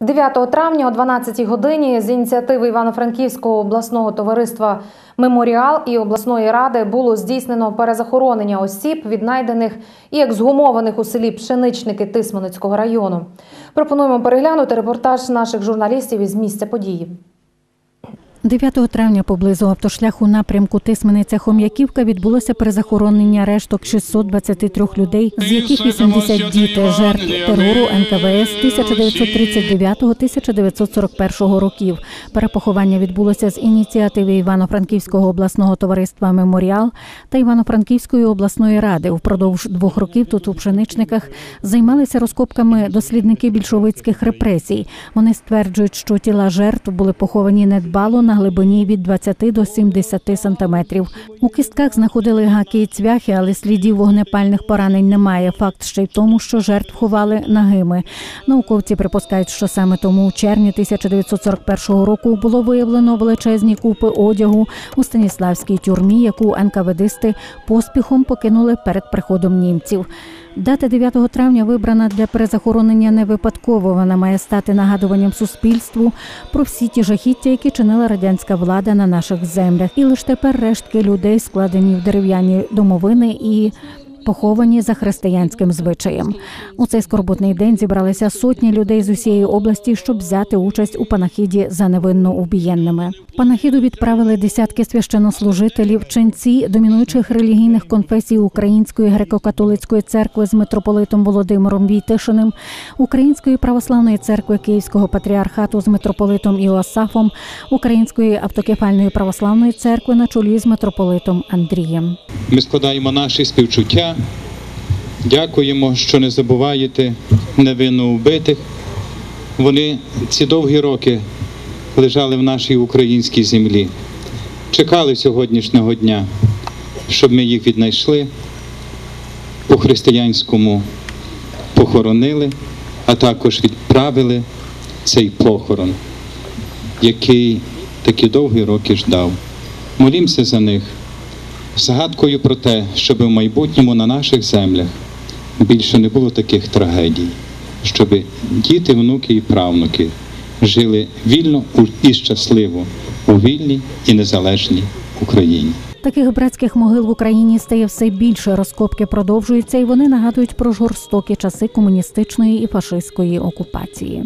9 травня о 12 годині з ініціативи Івано-Франківського обласного товариства Меморіал і обласної ради було здійснено перезахоронення осіб, віднайдених і ексгумованих у селі Пшеничники Тисманицького району. Пропонуємо переглянути репортаж наших журналістів із місця події. 9 травня поблизу автошляху напрямку Тисмениця Хом'яківка відбулося перезахоронення решток 623 людей, з яких 80 діти жертв терору НКВС 1939-1941 років. Перепоховання відбулося з ініціативи Івано-Франківського обласного товариства Меморіал та Івано-Франківської обласної ради. Впродовж двох років тут у пшеничниках займалися розкопками дослідники більшовицьких репресій. Вони стверджують, що тіла жертв були поховані недбало на глибині від 20 до 70 сантиметрів. У кістках знаходили гаки і цвяхи, але слідів вогнепальних поранень немає. Факт ще й в тому, що жертв ховали нагими. Науковці припускають, що саме тому у червні 1941 року було виявлено величезні купи одягу у Станіславській тюрмі, яку НКВДисти поспіхом покинули перед приходом німців. Дата 9 травня вибрана для перезахоронення не випадково. Вона має стати нагадуванням суспільству про всі ті жахіття, які чинила радянська влада на наших землях. І лише тепер рештки людей складені в дерев'яні домовини і. Поховані за християнським звичаєм. У цей скорботний день зібралися сотні людей з усієї області, щоб взяти участь у панахіді за невинно убієнними. Панахіду відправили десятки священнослужителів, ченці домінуючих релігійних конфесій Української греко-католицької церкви з митрополитом Володимиром Війтишиним, Української православної церкви Київського патріархату з митрополитом Іосафом, Української автокефальної православної церкви на чолі з митрополитом Андрієм. Ми складаємо наші співчуття. Дякуємо, що не забуваєте невинно вбитих. Вони ці довгі роки лежали в нашій українській землі. Чекали сьогоднішнього дня, щоб ми їх віднайшли, по-християнському похоронили, а також відправили цей похорон, який такі довгі роки ждав. Молімося за них згадкою про те, щоб в майбутньому на наших землях більше не було таких трагедій, щоб діти, внуки і правнуки жили вільно і щасливо у вільній і незалежній Україні. Таких братських могил в Україні стає все більше. Розкопки продовжуються, і вони нагадують про жорстокі часи комуністичної і фашистської окупації.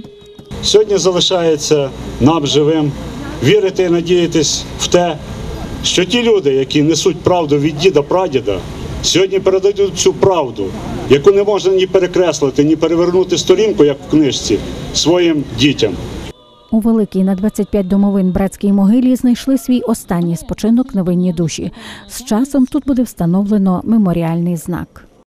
Сьогодні залишається нам живим вірити і надіятись в те, що ті люди, які несуть правду від діда прадіда, сьогодні передадуть цю правду, яку не можна ні перекреслити, ні перевернути сторінку, як в книжці, своїм дітям. У великій на 25 домовин братській могилі знайшли свій останній спочинок невинні душі. З часом тут буде встановлено меморіальний знак.